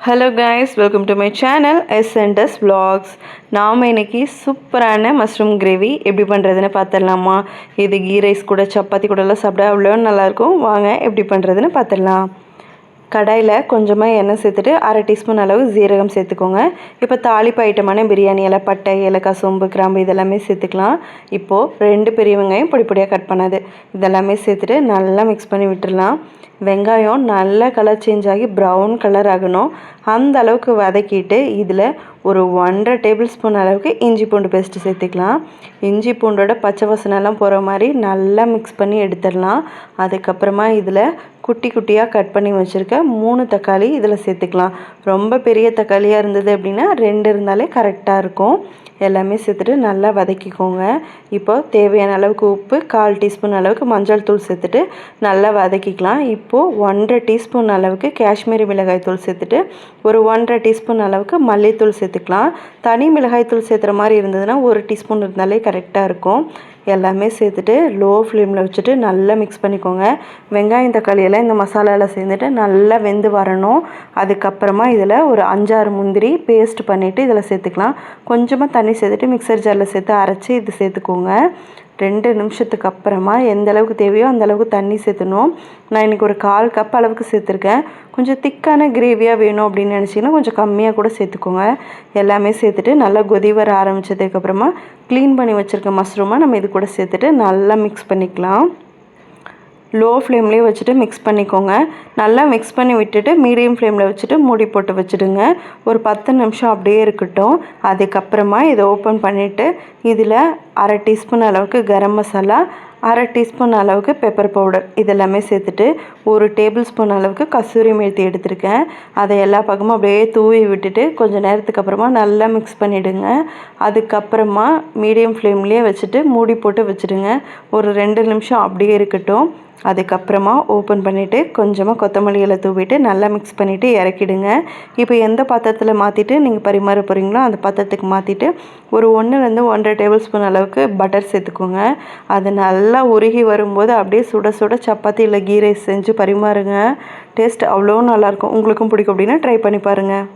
Hello guys welcome to my channel S and S vlogs நாம் இன்னைக்கு சூப்பரான mushroom gravy எப்படி பண்ணுறதுன்னு பார்த்துடலாமா இது கீ ரைஸ் கூட சப்பாத்தி கூடலாம் சாப்பிட அவ்வளோ நல்லாயிருக்கும் வாங்க எப்படி பண்ணுறதுன்னு பார்த்துடலாம் கடாயில் கொஞ்சமாக எண்ணெய் சேர்த்துட்டு அரை டீஸ்பூன் அளவு ஜீரகம் சேர்த்துக்கோங்க. இப்போ தாளிப்பு ஐட்டமான பிரியாணி இலை பட்டை ஏலக்காய் சோம்பு கிராம்பு இதெல்லாமே சேர்த்துக்கலாம். இப்போது ரெண்டு பெரிய வெங்காயம் பொடி பொடியாக கட் பண்ணாது. இதெல்லாமே சேர்த்துட்டு நல்லா மிக்ஸ் பண்ணி விட்டுடலாம். வெங்காயம் நல்ல கலர் சேஞ்ச் ஆகி ப்ரௌன் கலர் ஆகணும். அந்த அளவுக்கு வதக்கிட்டு இதில் ஒரு ஒன்றரை டேபிள் ஸ்பூன் அளவுக்கு இஞ்சி பூண்டு பேஸ்ட்டு சேர்த்துக்கலாம். இஞ்சி பூண்டோட பச்சை வசனெல்லாம் போகிற மாதிரி நல்லா மிக்ஸ் பண்ணி எடுத்துடலாம். அதுக்கப்புறமா இதில் குட்டி குட்டியாக கட் பண்ணி வச்சுருக்க மூணு தக்காளி இதில் சேர்த்துக்கலாம். ரொம்ப பெரிய தக்காளியாக இருந்தது அப்படின்னா ரெண்டு இருந்தாலே கரெக்டாக இருக்கும். எல்லாமே சேர்த்துட்டு நல்லா வதக்கிக்கோங்க. இப்போ தேவையான அளவுக்கு உப்பு கால் டீஸ்பூன் அளவுக்கு மஞ்சள் தூள் சேர்த்துட்டு நல்லா வதக்கிக்கலாம். இப்போது ஒன்றரை டீஸ்பூன் அளவுக்கு காஷ்மீரி மிளகாய் தூள் சேர்த்துட்டு ஒரு ஒன்றரை டீஸ்பூன் அளவுக்கு மல்லித்தூள் சேர்த்துக்கலாம். தனி மிளகாய் தூள் சேர்த்துற மாதிரி இருந்ததுன்னா ஒரு டீஸ்பூன் இருந்தாலே கரெக்டாக இருக்கும். எல்லாமே சேர்த்துட்டு லோ ஃப்ளேமில் வச்சுட்டு நல்லா மிக்ஸ் பண்ணிக்கோங்க. வெங்காயம் தக்காளியெல்லாம் இந்த மசாலாவில் சேர்ந்துட்டு நல்லா வெந்து வரணும். அதுக்கப்புறமா இதில் ஒரு அஞ்சாறு முந்திரி பேஸ்ட் பண்ணிவிட்டு இதில் சேர்த்துக்கலாம். கொஞ்சமாக தண்ணி சேர்த்துட்டு மிக்சர் ஜாரில் சேர்த்து அரைச்சி இது சேர்த்துக்கோங்க. ரெண்டு நிமிஷத்துக்கு அப்புறமா எந்த அளவுக்கு தேவையோ அந்த அளவுக்கு தண்ணி சேர்த்துணும் நான் இன்றைக்கி ஒரு கால் கப் அளவுக்கு சேர்த்துருக்கேன். கொஞ்சம் திக்கான கிரேவியாக வேணும் அப்படின்னு நினச்சிங்கன்னா கொஞ்சம் கம்மியாக கூட சேர்த்துக்கோங்க. எல்லாமே சேர்த்துட்டு நல்லா கொதி வர ஆரம்பித்ததுக்கப்புறமா க்ளீன் பண்ணி வச்சுருக்க மஷ்ரூமை நம்ம இது கூட சேர்த்துட்டு நல்லா மிக்ஸ் பண்ணிக்கலாம். லோ ஃப்ளேம்லேயே வச்சுட்டு மிக்ஸ் பண்ணிக்கோங்க. நல்லா மிக்ஸ் பண்ணி விட்டுட்டு மீடியம் ஃப்ளேமில் வச்சுட்டு மூடி போட்டு வச்சுடுங்க. ஒரு பத்து நிமிஷம் அப்படியே இருக்கட்டும். அதுக்கப்புறமா இதை ஓப்பன் பண்ணிவிட்டு இதில் அரை டீஸ்பூன் அளவுக்கு கரம் மசாலா அரை டீஸ்பூன் அளவுக்கு பெப்பர் பவுடர் இதெல்லாமே சேர்த்துட்டு ஒரு டேபிள் ஸ்பூன் அளவுக்கு கஸ்தூரி மேத்தி எடுத்திருக்கேன். அதை எல்லா பக்கமும் அப்படியே தூவி விட்டுட்டு கொஞ்சம் நேரத்துக்கு அப்புறமா நல்லா மிக்ஸ் பண்ணிவிடுங்க அதுக்கப்புறமா மீடியம் ஃப்ளேம்லேயே வச்சுட்டு மூடி போட்டு வச்சுடுங்க. ஒரு ரெண்டு நிமிஷம் அப்படியே இருக்கட்டும். அதுக்கப்புறமா ஓப்பன் பண்ணிவிட்டு கொஞ்சமாக கொத்தமல்லி இலை தூவிட்டு நல்லா மிக்ஸ் பண்ணிவிட்டு இறக்கிடுங்க. இப்போ எந்த பாத்திரத்தில் மாற்றிட்டு நீங்கள் பரிமாற போகிறீங்களோ அந்த பாத்திரத்துக்கு மாற்றிட்டு ஒரு ஒன்றுலேருந்து ஒன்றரை டேபிள் ஸ்பூன் அளவுக்கு பட்டர் சேர்த்துக்கோங்க. அது நல்லா உருகி வரும்போது அப்படியே சுட சுட சப்பாத்தி இல்லை கீ ரைஸ் செஞ்சு பரிமாறுங்க. டேஸ்ட் அவ்வளோ நல்லாயிருக்கும் உங்களுக்கும் பிடிக்கும் அப்படின்னா ட்ரை பண்ணி பாருங்கள்